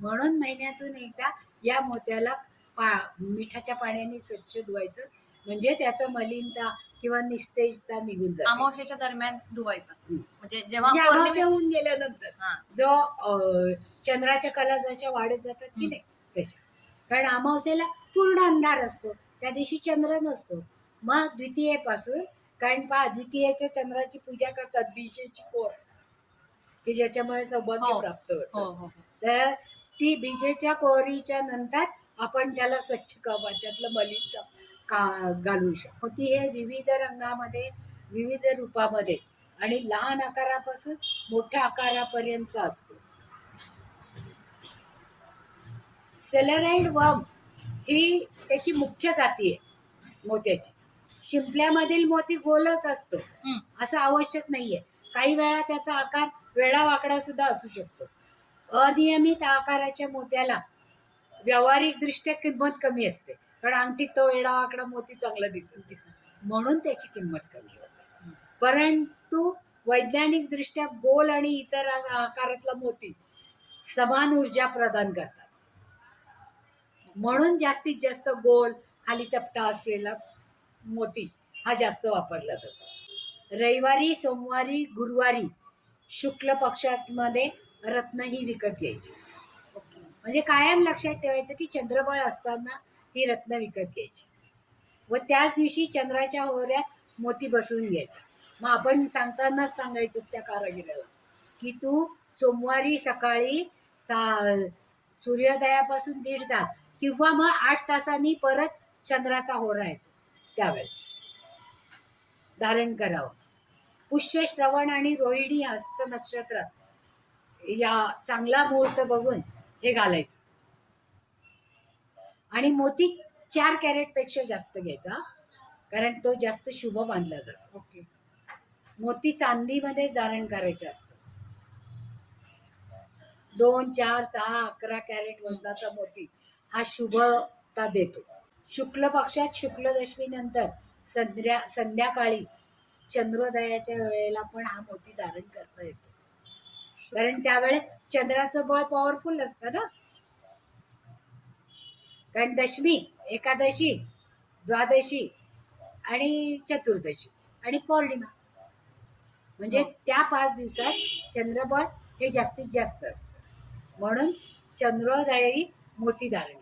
म्हणून महिन्यातून एकदा या मोत्याला पा मिठाच्या पाण्याने स्वच्छ धुवायचं म्हणजे त्याचं मलिनता किंवा निस्तेजता निघून जाते अमावस्येच्या दरम्यान धुवायचं. म्हणजे जेव्हा म्हणजे पौर्णिमे- अमावस्या होऊन गेल्यानंतर हा. जो अ, चंद्राच्या कला जशा वाढत जातात की. नाही तशा कारण अमावस्येला पूर्ण अंधार असतो त्या दिवशी चंद्र नसतो मग द्वितीयेपासून कारण पहा द्वितीयेच्या चंद्राची पूजा करतात बीजेची कोर की ज्याच्यामुळे सौभाग्य हो. प्राप्त हो होतं हो हो. तर ती बीजेच्या कोरीच्या नंतर आपण त्याला स्वच्छ कवा त्यातलं मलिन का घालू शकतो. ती हे विविध रंगामध्ये विविध रूपामध्ये आणि लहान आकारापासून मोठ्या आकारापर्यंतचा असतो. सेलराईड वर्म ही त्याची मुख्य जाती आहे मोत्याची. शिंपल्यामधील मोती गोलच असतो. असं आवश्यक नाहीये. काही वेळा त्याचा आकार वेडा वाकडा सुद्धा असू शकतो. अनियमित आकाराच्या मोत्याला व्यावहारिक दृष्ट्या किंमत कमी असते. कारण अंगठीत तो वेडा वाकडा मोती चांगला दिसत दिसत. म्हणून त्याची किंमत कमी होते. परंतु वैज्ञानिक दृष्ट्या गोल आणि इतर आकारातला मोती समान ऊर्जा प्रदान करतात. म्हणून जास्तीत जास्त गोल खाली चपटा असलेला मोती हा जास्त वापरला जातो. रविवारी सोमवारी गुरुवारी शुक्ल पक्षामध्ये रत्न ही विकत घ्यायची. म्हणजे कायम लक्षात ठेवायचं की चंद्रबळ असताना ही रत्न विकत घ्यायची. व त्याच दिवशी चंद्राच्या होऱ्यात मोती बसवून घ्यायचा. मग आपण सांगतानाच सांगायचं त्या कारागिराला की तू सोमवारी सकाळी सा सूर्योदयापासून दीड तास किंवा मग आठ तासांनी परत चंद्राचा होरा येतो त्यावेळेस. धारण करावं. पुष्य श्रवण आणि रोहिणी हस्त नक्षत्रात या चांगला मुहूर्त बघून हे घालायचं. आणि मोती चार कॅरेटपेक्षा जास्त घ्यायचा कारण तो जास्त शुभ मानला जातो. ओके. मोती चांदीमध्येच धारण करायचं असतं. दोन चार सहा अकरा कॅरेट वजनाचा मोती हा शुभता देतो. शुक्ल पक्षात शुक्ल दशमी नंतर संध्या संध्याकाळी चंद्रोदयाच्या वेळेला पण हा मोती धारण करता येतो. कारण त्यावेळेस चंद्राचं बळ पॉवरफुल असतं ना. कारण दशमी एकादशी द्वादशी आणि चतुर्दशी आणि पौर्णिमा. म्हणजे हो. त्या पाच दिवसात चंद्रबळ हे जास्तीत जास्त असतं. म्हणून चंद्रोदयी मोती धारण.